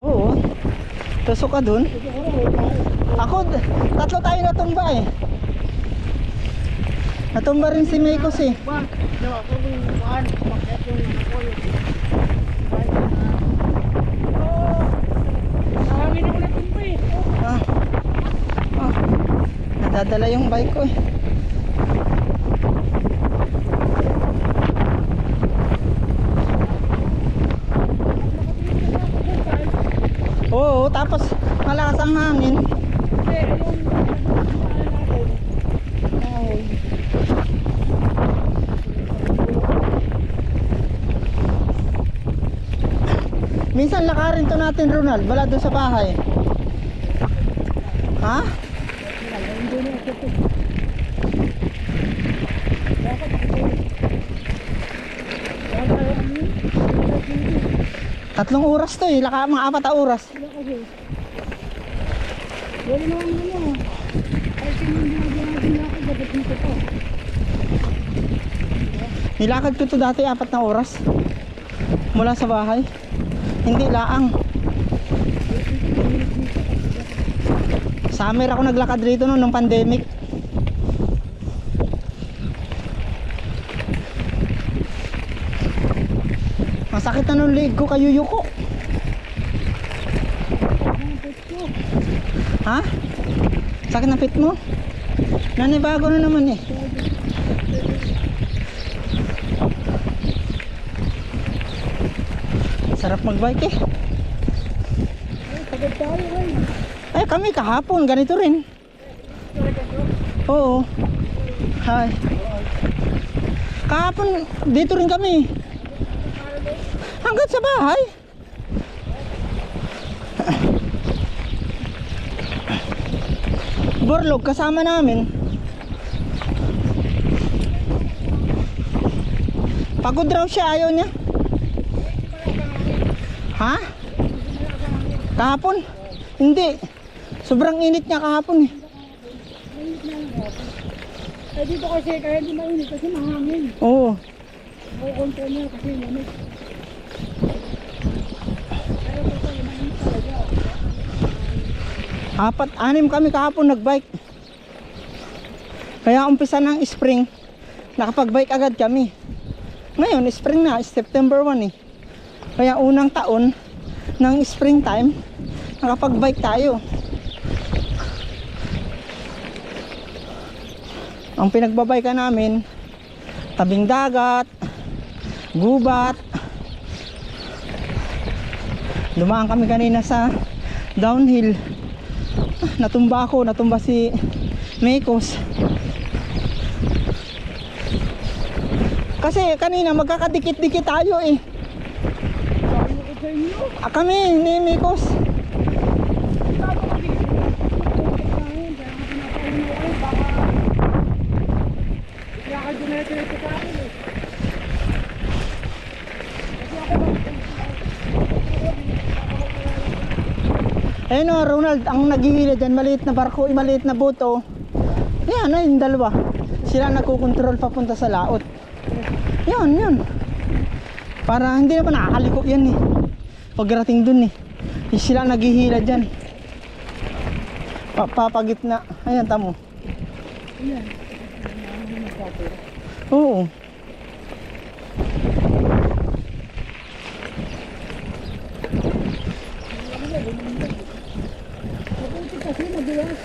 Oo. Tusok ka dun. Ako, tatlo tayo natumba eh. Natumba rin si Maykos eh. Ah. Ah. Nadadala yung bike ko eh. Oo, tapos malakas ang hangin. Pero yung natin, ahon. Minsan lakarin to natin Ronald, wala doon sa bahay. Ha? Yun? Tatlong oras to eh, laka mga apat na oras. Wala naman ano. Ay, sinunod na din ako dapat dito to. Nilakad ko to dati apat na oras. Mula sa bahay. Hindi laang. Summer ako naglakad rito noon ng pandemic. Masakit na nung leg ko kayuyuko. Ha? Sakit na pit mo? Nanibago na naman eh. Sarap magbike eh. Ay. Kami kahapon ganito rin. Oo. Hi. Kahapon dito rin kami. Hanggang sa bahay. Borlog kasama namin. Pagod raw siya ayaw niya. Ha? Kahapon? Hindi. Sobrang init niya kahapon eh. Ay dito kasi kaya di mainit kasi mahangin. Oo. Kukontrol niya kasi lamig. Pero kasi mainit talaga. Apat, anim kami kahapon nagbike. Kaya umpisa ng spring, nakapag-bike agad kami. Ngayon, spring na, September 1 eh. Kaya unang taon ng springtime, nakapag-bike tayo. Ang pinagbabayka namin, tabing dagat, gubat. Dumaan kami kanina sa downhill. Natumba ako, natumba si Mekos. Kasi kanina magkakadikit-dikit tayo eh. Ah, kami ni Mekos. Sabi ko dito. Kaya nga pinapaunin ko kayo baka bigla ka dumiretso sa akin eh. Kasi ako Ayun o, Ronald, ang naghihila dyan, maliit na barko, eh, maliit na boto. Yan, ayun, dalawa. Sila nagkukontrol papunta sa laot. Yan, yan. Para hindi naman nakakaliko yan eh. Pagdating dun eh. Yung Sila naghihila dyan. Pa papagitna. Ayan, tamo. Ayan. Oo. Mabuti kasi madulas.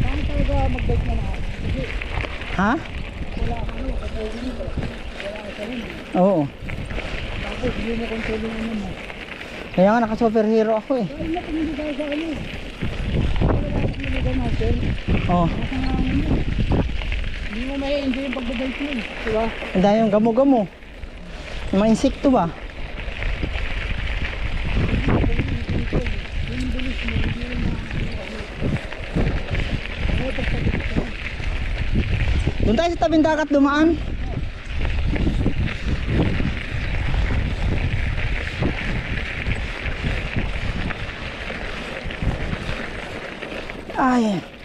Saan talaga mag-bike na lahat? Kasi Ha? wala ka ano, katulong dito. Wala ka sa rin. Oo. Tapos hindi mo kontrolin ano mo. Kaya nga naka-superhero ako eh. Kung hindi tayo sa ano. Oo. Nga. Hindi mo may enjoy yung pagbabike mo. eh. Diba? Ang dahil yung gamo-gamo. Yung mga insekto ba? Yung bilis mo, hindi rin na Doon tayo sa tabing dagat dumaan. Ay.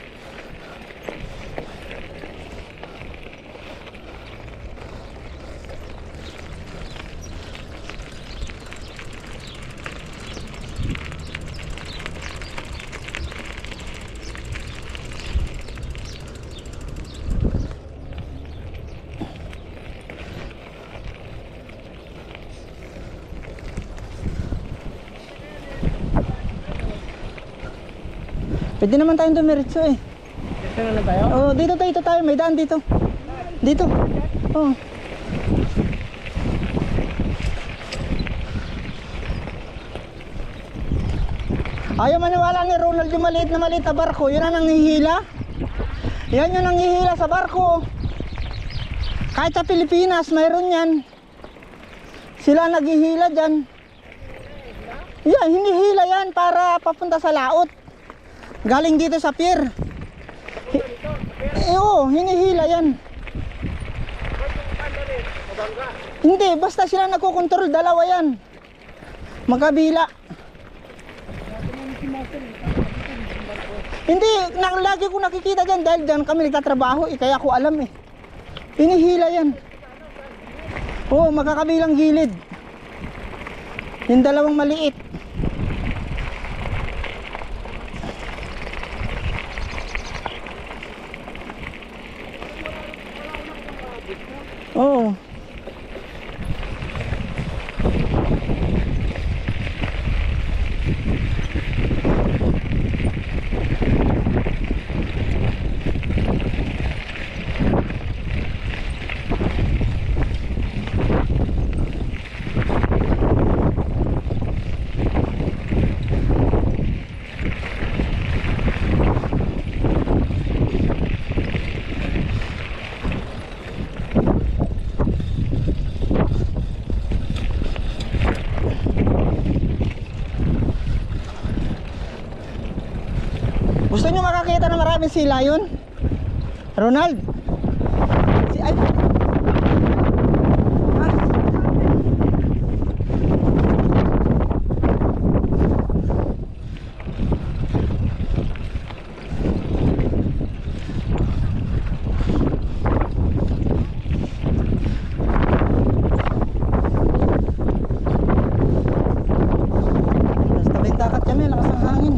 Pwede naman tayong dumiretso eh. Ito na lang tayo? Oh, dito tayo, dito tayo, may daan dito. Dito. Oh. Ayaw maniwala ni Ronald yung maliit na maliit na barko. Yun ang nanghihila. Yan yung nanghihila sa barko. Kahit sa Pilipinas, mayroon yan. Sila naghihila dyan. Yan, hinihila yan para papunta sa laot. Galing dito sa pier. Eh, oo, hinihila yan. Hindi, basta sila nagkokontrol, dalawa yan. Magkabila. Hindi, na, lagi ko nakikita dyan dahil dyan kami nagtatrabaho, eh, kaya ko alam eh. Hinihila yan. Oo, magkakabilang gilid. Yung dalawang maliit. Oo. Gusto nyo makakita ng maraming sila yun? Ronald? Si ay. Ah. Nasa tabing dagat kami, lakas ng hangin.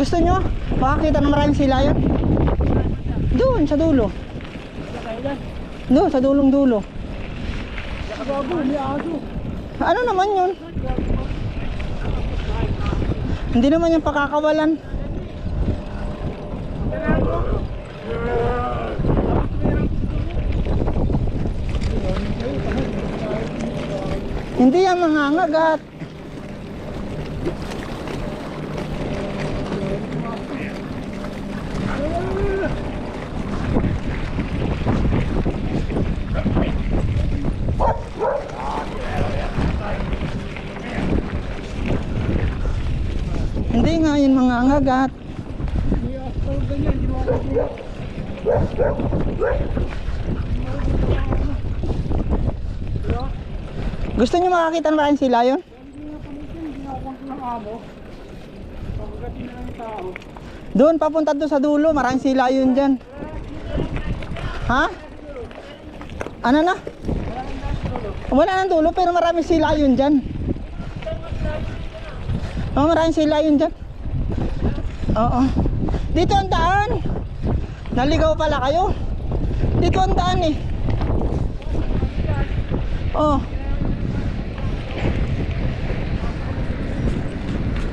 Gusto nyo? Makakita ng maraming sila yun? Doon, sa dulo. Doon, sa dulong dulo. Ano naman yun? Hindi naman yung pakakawalan. Hindi yan mga ngagat. Hindi nga yun mga ngagat. May aso ganyan, di mo ako makikita. Gusto nyo makakita ng maraming sila yun? Hindi nga pamitin, ginawang ko ng amo. Pagkagatin na yung tao. Doon, papunta doon sa dulo. Maraming sila yun dyan. Ha? Ano na? Wala nang dulo pero maraming sila yun dyan. Oh, maraming sila yun dyan. Oo. Dito ang daan. Naligaw pala kayo. Dito ang daan eh. Oh.